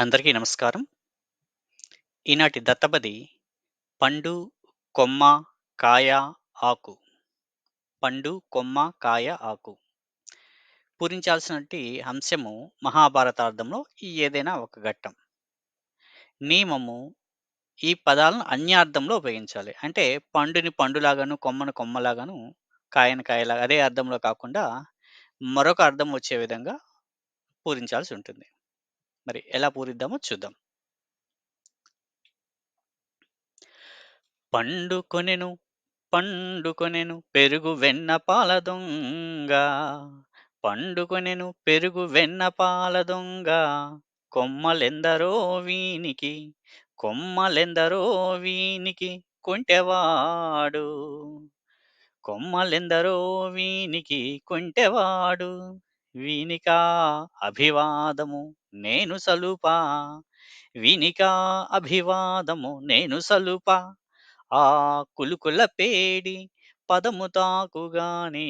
అందరికీ నమస్కారం. ఈనాటి దత్తపది పండు, కొమ్మ, కాయ, ఆకు. పండు, కొమ్మ, కాయ, ఆకు. పూరించాల్సిన అంశము మహాభారతార్థంలో ఈ ఏదైనా ఒక ఘట్టం. నియమము ఈ పదాలను అన్యార్థంలో ఉపయోగించాలి. అంటే పండుని పండులాగాను, కొమ్మను కొమ్మలాగాను, కాయని కాయలాగా అదే అర్థంలో కాకుండా మరొక అర్థం వచ్చే విధంగా పూరించాల్సి ఉంటుంది. మరి ఎలా పూరిద్దామో చూద్దాం. పండుకొనెను పండుకొనెను పెరుగు వెన్న పాల దొంగ. పండుకొనెను పెరుగు వెన్న పాల దొంగ. కొమ్మలెందరో వీనికి కొమ్మలెందరో వీనికి కొంటెవాడు. కొమ్మలెందరో వీనికి కొంటెవాడు. వీనికా అభివాదము నేను సలుపా. వీనికా అభివాదము నేను సలుపా. ఆ కులుకుల పేడి పదము తాకుగాని.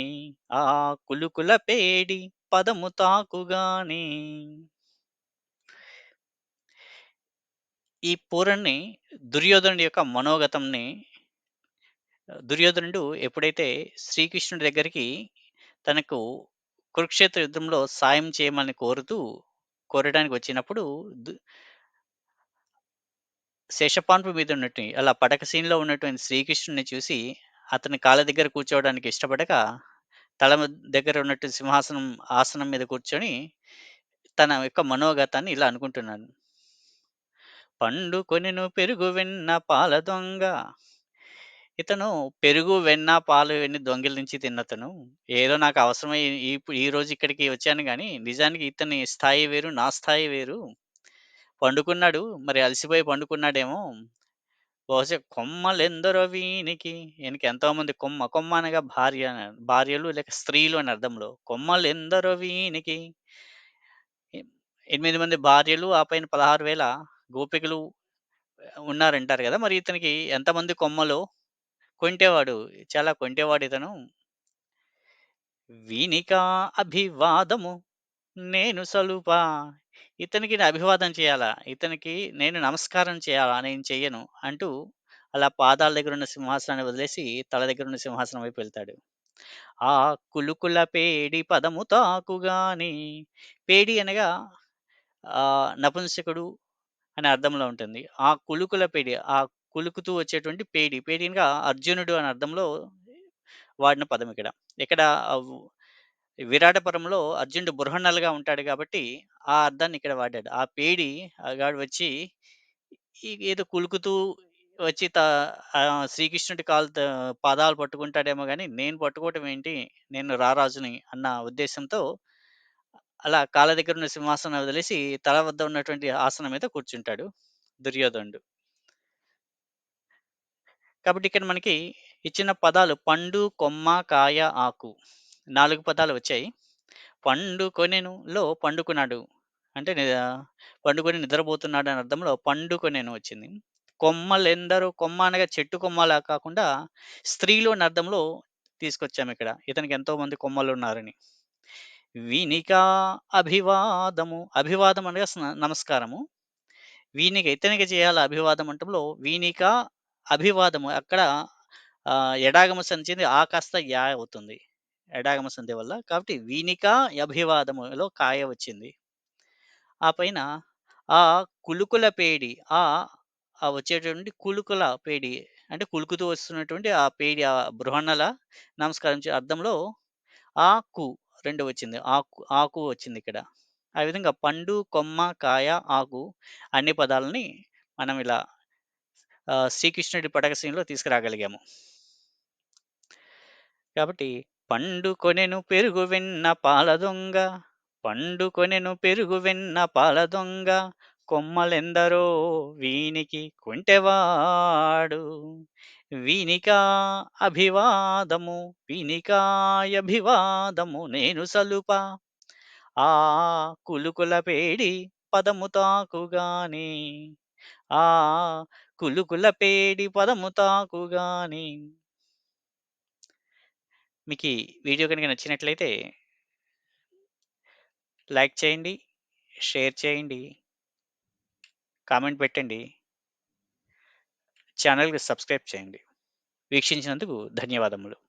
ఆ కులుకుల పేడి పదము తాకుగాని. ఈ పూరణ్ణి దుర్యోధనుడి యొక్క మనోగతంని దుర్యోధనుడు ఎప్పుడైతే శ్రీకృష్ణుడి దగ్గరికి తనకు కురుక్షేత్ర యుద్ధంలో సాయం చేయమని కోరుతూ కోరడానికి వచ్చినప్పుడు శేషపాన్పు మీద ఉన్నట్టు అలా పడక సీన్‌లో ఉన్నటువంటి శ్రీకృష్ణుడిని చూసి అతని కాళ్ళ దగ్గర కూర్చోవడానికి ఇష్టపడక తల దగ్గర ఉన్నట్టు సింహాసనం ఆసనం మీద కూర్చొని తన యొక్క మనోగతాన్ని ఇలా అనుకుంటున్నాను. పండు పండుకొనెను పెరుగు వెన్న పాల దొంగ. ఇతను పెరుగు, వెన్న, పాలు ఇవన్నీ దొంగిలించి తిన్నతను. ఏదో నాకు అవసరమై ఈ ఈరోజు ఇక్కడికి వచ్చాను గానీ, నిజానికి ఇతని స్థాయి వేరు, నా స్థాయి వేరు. పండుకున్నాడు. మరి అలసిపోయి పండుకున్నాడేమో! బహుశా కొమ్మలెందరో వీనికి ఈయనకి ఎంతోమంది కొమ్మ, కొమ్మ అనగా భార్య భార్యలు లేక స్త్రీలు అని అర్థంలో. కొమ్మలెందరో వీనికి. ఎ 8 మంది భార్యలు, ఆ పైన 16,000 గోపికలు ఉన్నారంటారు గదా! మరి ఇతనికి ఎంతమంది కొమ్మలో? కొంటేవాడు చాలా కొంటెవాడితను. వీనికా అభివాదము నేను సలుపా. ఇతనికి నేను అభివాదం చేయాలా? ఇతనికి నేను నమస్కారం చేయాలా? నేను చెయ్యను. అంటూ అలా పాదాల దగ్గరున్న సింహాసనాన్ని వదిలేసి తల దగ్గరున్న సింహాసనం వైపు వెళ్తాడు. ఆ కులుకుల పేడి పదము తాకుగాని పేడి అనగా ఆహ్, నపుంసకుడు అనే అర్థంలో ఉంటుంది. ఆ కులుకుల పేడి ఆ కులుకుతూ వచ్చేటువంటి పేడి. పేడి అనగా అర్జునుడు అనే అర్థంలో వాడిన పదం ఇక్కడ. ఇక్కడ విరాటపురంలో అర్జునుడు బృహణలుగా ఉంటాడు కాబట్టి, ఆ అర్థాన్ని ఇక్కడ వాడాడు. ఆ పేడి గాడు వచ్చి ఏదో కులుకుతూ వచ్చి త శ్రీకృష్ణుడి కాలు పాదాలు పట్టుకుంటాడేమో కానీ నేను పట్టుకోవటం ఏంటి? నేను రారాజుని అన్న ఉద్దేశంతో అలా కాళ్ళ దగ్గర ఉన్న సింహాసనం వదిలేసి తల వద్ద ఉన్నటువంటి ఆసనం మీద కూర్చుంటాడు దుర్యోధనుడు. కాబట్టి ఇక్కడ మనకి ఇచ్చిన పదాలు పండు, కొమ్మ, కాయ, ఆకు. నాలుగు పదాలు వచ్చాయి. పండుకొనెనులో పండుకున్నాడు. అంటే ని పండుకొని నిద్రపోతున్నాడు అనే అర్థంలో పండుకొనేను వచ్చింది. కొమ్మలెందరో కొమ్మ అనగా చెట్టు కొమ్మలా కాకుండా స్త్రీలు అనే అర్థంలో తీసుకొచ్చామిక్కడ. ఇతనికి ఎంతోమంది కొమ్మలున్నారని. వీనికా అభివాదము. అభివాదం అనగా నమస్కారము. వీనికి ఇతనికి చేయాలి అభివాదం అంటంలో వీనిక అభివాదము. అక్కడ ఆహ్, ఎడాగమ సంధించింది ఆ కాస్త యా అవుతుంది. ఎడాగమ సంధి వల్ల. కాబట్టి వీనిక అభివాదములో కాయ వచ్చింది. ఆ పైన ఆ కులుకుల పేడి ఆ వచ్చేటువంటి కులుకుల పేడి అంటే కులుకుతూ వస్తున్నటువంటి ఆ పేడి ఆ బృహన్నల నమస్కారం చే అర్థంలో ఆకు రెండు వచ్చింది. ఆకు ఆకు వచ్చింది ఇక్కడ ఆ విధంగా పండు, కొమ్మ, కాయ, ఆకు అన్ని పదాలని మనం ఇలా శ్రీకృష్ణుడి పడక సీన్‌లో తీసుకురాగలిగాము. కాబట్టి పండుకొనెను పెరుగు వెన్న పాల దొంగ. పండుకొనెను పెరుగు వెన్న పాల దొంగ. కొమ్మలెందరో వీనికి కొంటెవాడు. వీనికా అభివాదము వీనికాయభివాదము నేను సలుప ఆ కులుకుల పేడి పదము తాకుగాని ఆ కులుకుల పేడి పదము తాకుగాని. మీకీ వీడియో కనుక నచ్చినట్లయితే లైక్ చేయండి. షేర్ చేయండి. కామెంట్ పెట్టండి. ఛానల్కి సబ్స్క్రైబ్ చేయండి. వీక్షించినందుకు ధన్యవాదములు.